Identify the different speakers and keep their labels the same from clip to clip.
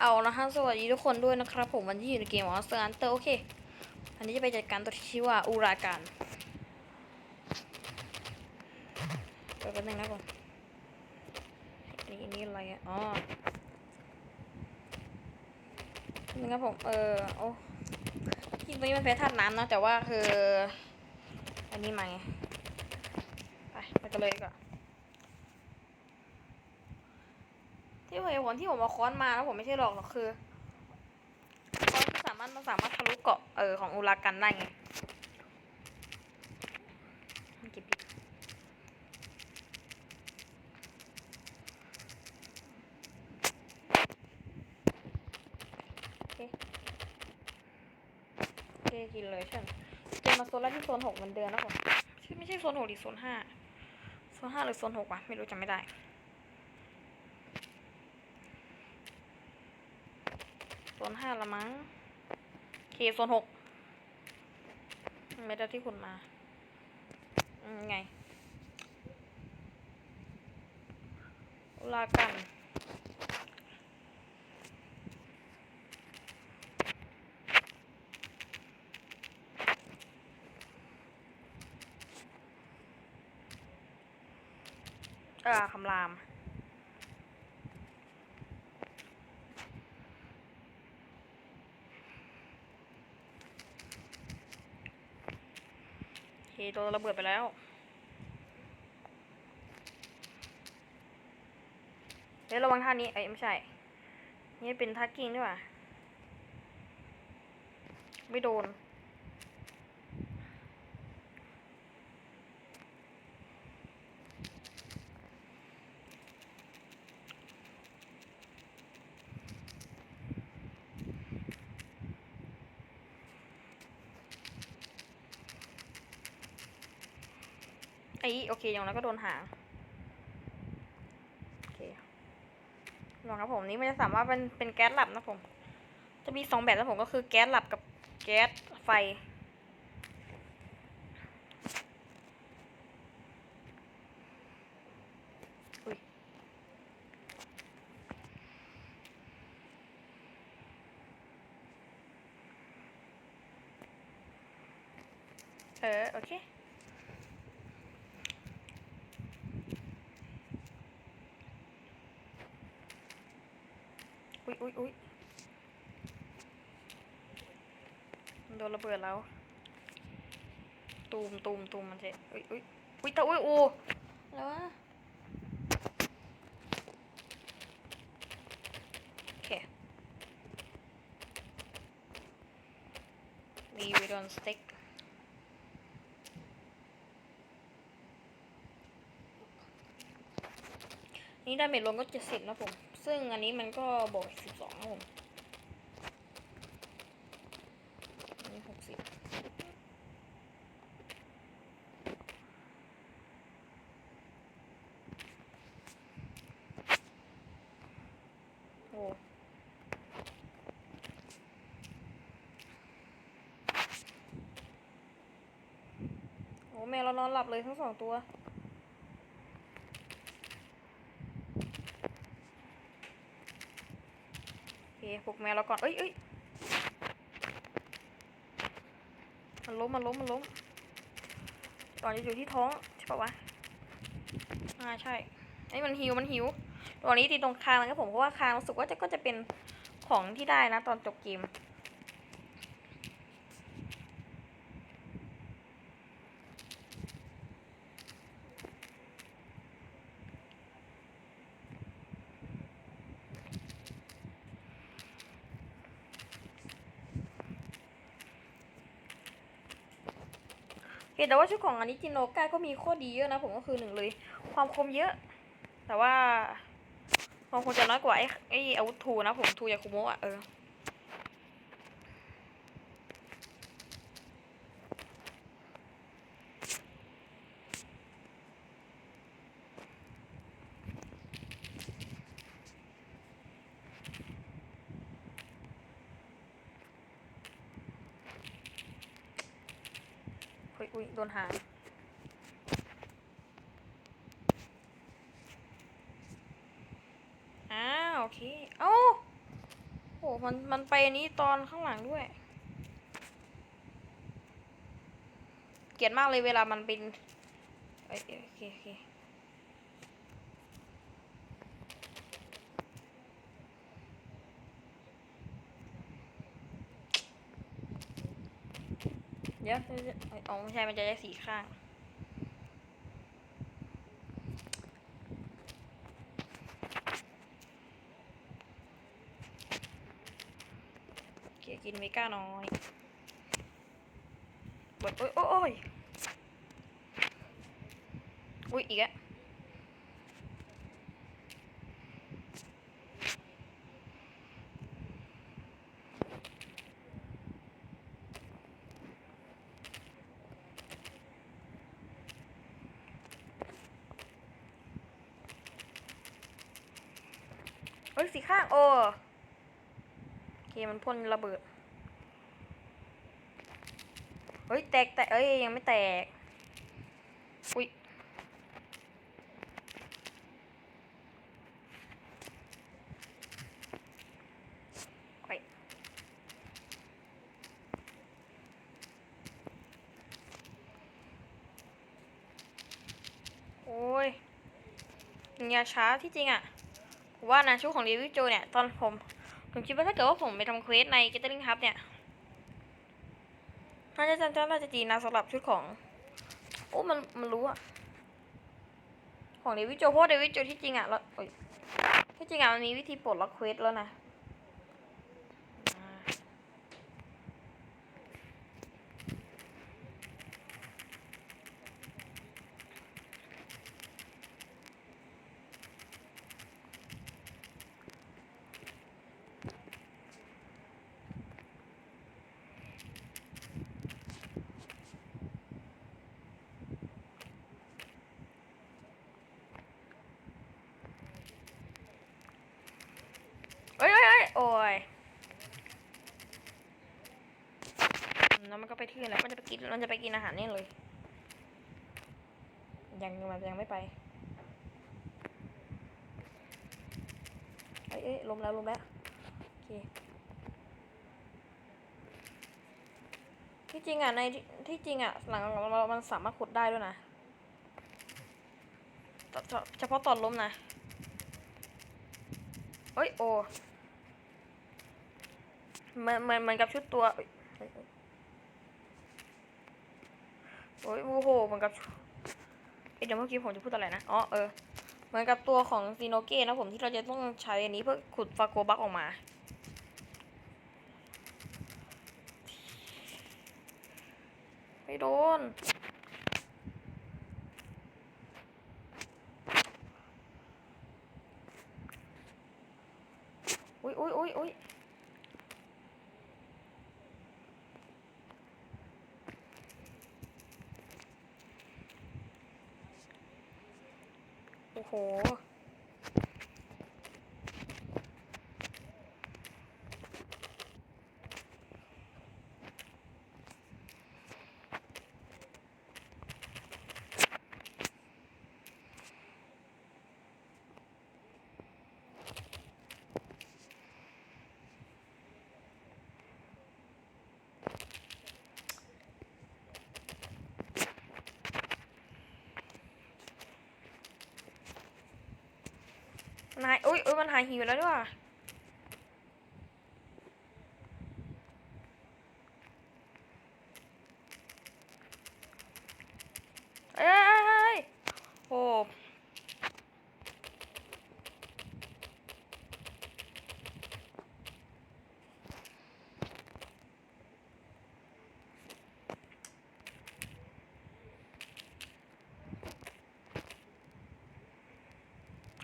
Speaker 1: เอาละฮะสวัสดีทุกคนด้วยนะครับผมวันนี้อยู่ในเกมมอนสเตอร์ฮันเตอร์โอเค อันนี้จะไปจัดการตัวที่ชื่อว่าอูราการเปิดแป๊บนึงนะก่อนนี่อันนี่อะไรอะอ๋อนี่ครับผมเออโอ้ที่ตัวนี้มันแพ้ธาตุน้ำนะแต่ว่าคือ อันนี้มาไงไปไปกันเลยก่อน ที่เหตุผลที่ผมเอาค้อนมาแล้วผมไม่ใช่หรอกหรอกคือค้อนที่สามารถมันสามารถทะลุเกาะเออของอุรากันได้ไงโอเคโอเคกินเลยใช่ไหมเกมมาโซนแรกที่โซนหกมันเดือนแล้วผมชื่อไม่ใช่โซนหกดิโซนห้าโซนห้าหรือโซนหกวะไม่รู้จำไม่ได้ โซ นห้าละมั้งเคโซนหกไม่ได้ที่คุณมาไงลากันเออคำราม เคโดนระเบิดไปแล้ว เดี๋ยวระวังท่านี้ เอ้ยไม่ใช่ นี่เป็นท่ากิ้งด้วยว่ะไม่โดน ไอ้โอเคอย่างนั้นก็โดนหางโอเคลองครับผมนี้มันจะสามารถเป็นเป็นแก๊สหลับนะผม จะมีสองแบบนะผมก็คือแก๊สหลับกับแก๊สไฟเออโอเค อุ้ยอุ้ยอุ้ย มันโดนระเบิดแล้ว ตูมตูมตูมมันเจ็อุ้ยอุ้ยอุ้ยแต่อุ้ยโอ้แล้ววะโอเคมีวิดอนสเต็กนี่ดาเมจรวมก็เจ็ดสิบนะผม ซึ่งอันนี้มันก็บวกสิบสองนะผม อันนี้หกสิบโอ้โอ้ แม่เรานอนหลับเลยทั้งสองตัว โอเคปลุกแมวเราก่อน เอ้ยเอ้ยมันล้ม มันล้ม มันล้ม ตอนนี้อยู่ที่ท้องใช่ปะวะ อ่าใช่ไอ้มันหิว มันหิว ตอนนี้ตีตรงคางนะครับผม เพราะว่าคางรู้สึกว่าจะก็จะเป็นของที่ได้นะตอนจบเกม เห็นแต่ว่าชุดของอันนี้จินโนก้าก็มีข้อดีเยอะนะผมก็คือหนึ่งเลย ความคมเยอะ แต่ว่าความคมจะน้อยกว่าไอ้ไอ้อาวุธทูนะผมทูยาคุโมะอะเออ โดนหางอ้าโอเค เอ้าอ้มันมันไปอันนี้ตอนข้างหลังด้วย เกลียดมากเลยเวลามันเป็นเอ้ยเอ้ยโอเคโอเคเดี๋ยว เดี๋ยวเดี๋ยวเอ้ยอ๋อไม่ใช่มันจะได้สีข้าง เกียกินเมก้าน้อยบดโอ้ยโอ้ยโอ้ยอุ้ยอีก เฮ้ยสีข้างโอ้โอเคมันพ่นระเบิด เฮ้ยแตกแต่เอ้ยยังไม่แตก อุ้ยโอ้ยอย่าช้าที่จริงอะผม ว่านะชุดของเดวิวโจเนี่ยตอนผมผมคิดว่าถ้าเกิดว่าผมไปทำเควสใน Gathering Hub เนี่ยน่าจะจำน่าจะจีนะสำหรับชุดของ โอ้มันมันรู้อะของเดวิดโจเพราะเดวิดโจที่จริงอะแล้วที่จริงอะมันมีวิธีปลดล็อกเควสแล้วนะอ่าเอ้ยเอ้ยเอ้ยโอ้ยอืม แล้วมันก็ไปที่อื่นแล้วมันจะไปกินมันจะไปกินอาหารนี่เลย ยังมันยังไม่ไปเอ้ยเอ้ยลมแล้วลมแล้วโอเคที่จริงอะในที่จริงอะหลังเรามันสามารถขุดได้ด้วยนะเฉพาะตอนล้มนะเอ้ยโอ้เหมือนเหมือนเหมือนกับชุดตัวเอ้ยเอ้ยเอ้ย โอ้ยโอ้โหเหมือนกับเอ้ยเดี๋ยวเมื่อกี้ผมจะพูดอะไรนะ อ๋อ เออ เหมือนกับตัวของซีโนเก้นะผมที่เราจะต้องใช้อันนี้เพื่อขุดฟาโกบักออกมา ไม่โดน อุ้ยอุ้ยอุ้ยอุ้ย โอ้โห มันหายหิวแล้วด้วย เอ้ยเอ้ยเอ้ยโอ้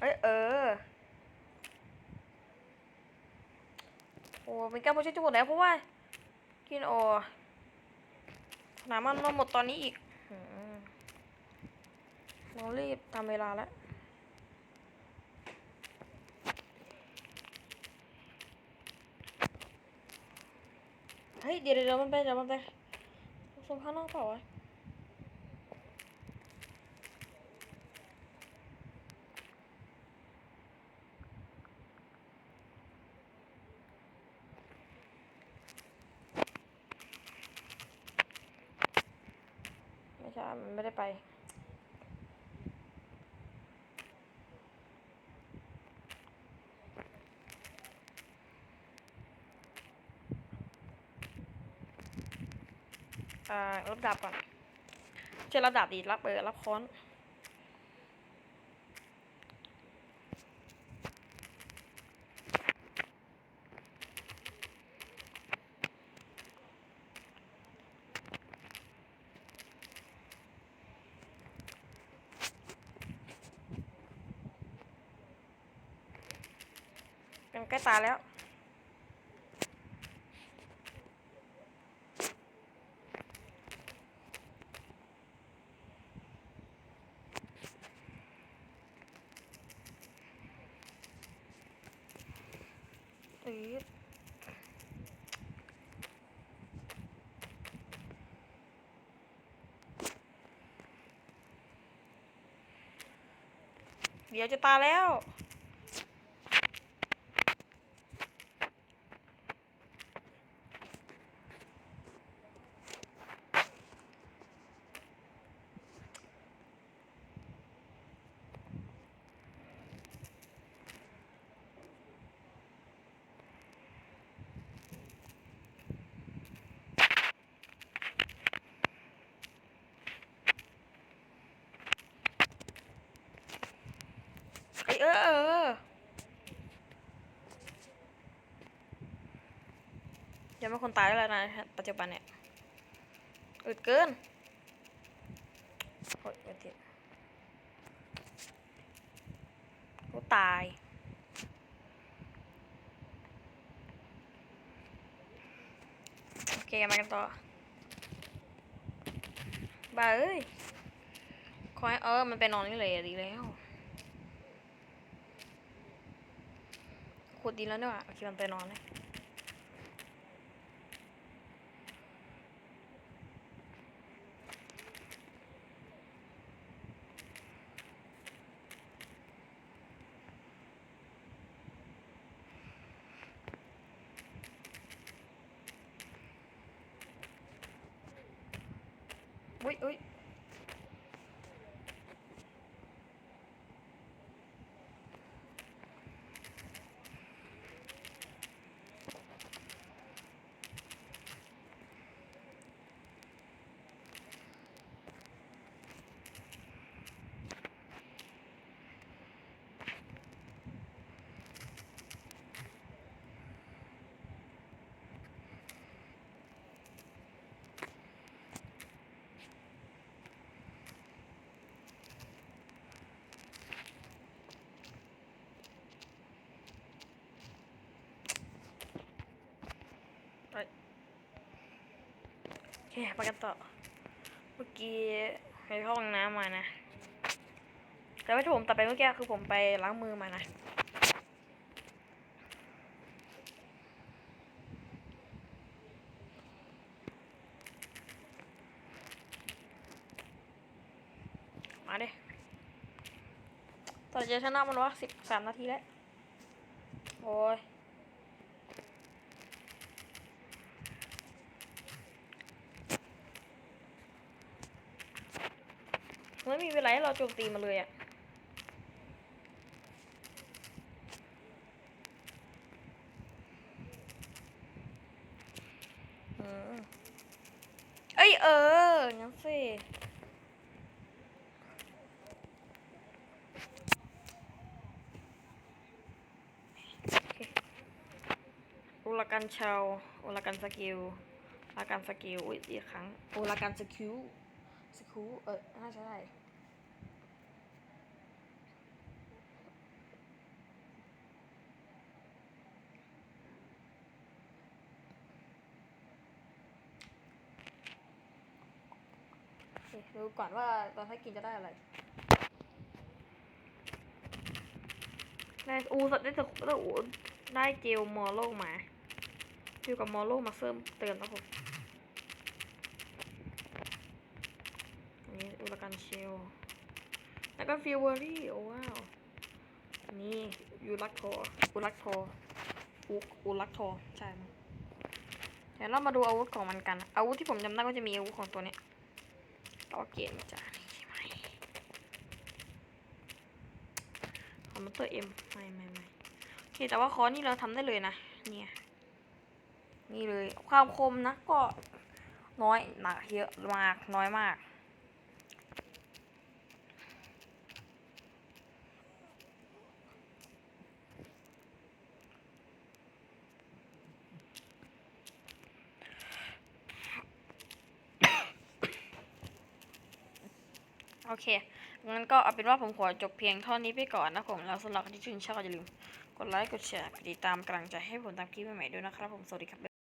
Speaker 1: เอ้ยเออ โอ้ เป็นการโปรเจกต์จะหมดแล้วเพราะว่ากินโอสนามมันมาหมดตอนนี้อีกอืมเรารีบทำเวลาแล้วเฮ้ยเดี๋ยวเดี๋ยวมันไปเดี๋ยวมันไปส่งข้างนอกเปล่าวะ มันไม่ได้ไป อ่ารับดับก่อน เจอระดับดีรับเออรับค้อน เป็นใกล้ตาแล้วเอ้ยเดี๋ยวจะตาแล้ว ยังไม่คนตายแล้วนะปัจจุบันเนี่ยอึดเกินโอ้ยเดี๋ยวเดี๋ยวกูตายโอเคมากันต่อบ้าเอ้ยคอยเออมันไปนอนนี่เลยดีแล้วขุดดินแล้วเนี่ยว่ะโอเคมันไปนอนเลย อุ้ยอุ้ย คไปกันต่อ เมื่อกี้ไปห้องน้ำมานะ แต่ว่าที่ผมตัดไปเมื่อกี้คือผมไปล้างมือมานะมาดิตอนจะชนะมันวะสิบสามนาทีแล้ว โอ้ย ม่มีเวลาให้เราโจมตีมาเลยอะเอ้ยเอองั้นสิโอเคอุลากันชาวอุลากันสกิลอุลากันสกิลอุ้ยอีกครั้งอุลากันสกิลสกูเออน่าจะได้ ดูก่อนว่าตอนให้กินจะได้อะไรได้อูสัตว์ได้แต่ได้อูได้เจลมอโลมาอยู่กับมอโลมาเพิ่มเติมนะผมอันนี้อุลกันเชลแล้วก็ฟิวเวอรี่โอ้ว้าวนี่ยูรักทอุรักทอุอุรักโทใช่มั้ยเดี๋ยวเรามาดูอาวุธของมันกัน อาวุธที่ผมจำได้ก็จะมีอาวุธของตัวนี้ ต่อเกมจ้ะนี่ใช่ไหมขอมพิวเตอร์เอ็มไม่ไม่ไม่โอเคแต่ว่าคอนี่เราทำได้เลยนะเนี่ยนี่เลยความคมนะก็น้อยหนักเยอะมากน้อยมาก โอเค งั้นก็เอาเป็นว่าผมขอจบเพียงเท่านี้ไปก่อนนะผม แล้วสำหรับที่ชื่นชอบอย่าลืม กดไลค์ กดแชร์ กดติดตามกำลังใจให้ผมตามคลิปใหม่ๆด้วยนะครับผม สวัสดีครับ